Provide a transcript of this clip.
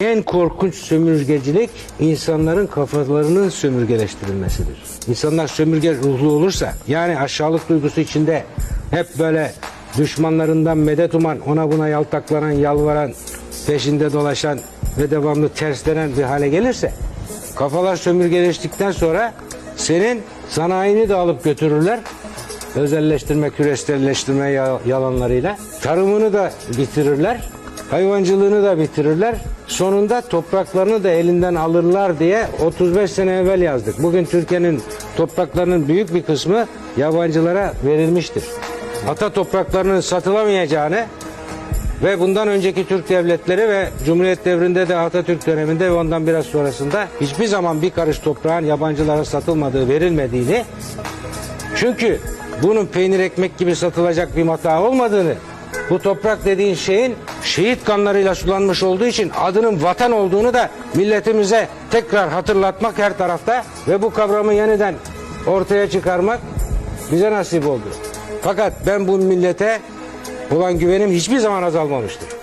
En korkunç sömürgecilik insanların kafalarının sömürgeleştirilmesidir. İnsanlar sömürge ruhlu olursa yani aşağılık duygusu içinde hep böyle düşmanlarından medet uman, ona buna yaltaklanan, yalvaran, peşinde dolaşan ve devamlı terslenen bir hale gelirse kafalar sömürgeleştikten sonra senin sanayini de alıp götürürler. Özelleştirme, küreselleştirme ya- yalanlarıyla. Tarımını da bitirirler. Hayvancılığını da bitirirler. Sonunda topraklarını da elinden alırlar diye 35 sene evvel yazdık. Bugün Türkiye'nin topraklarının büyük bir kısmı yabancılara verilmiştir. Ata topraklarının satılamayacağını ve bundan önceki Türk devletleri ve Cumhuriyet devrinde de Atatürk döneminde ve ondan biraz sonrasında hiçbir zaman bir karış toprağın yabancılara satılmadığı, verilmediğini çünkü bunun peynir ekmek gibi satılacak bir mata olmadığını, bu toprak dediğin şeyin şehit kanlarıyla sulanmış olduğu için adının vatan olduğunu da milletimize tekrar hatırlatmak her tarafta ve bu kavramı yeniden ortaya çıkarmak bize nasip oldu. Fakat ben bu millete olan güvenim hiçbir zaman azalmamıştır.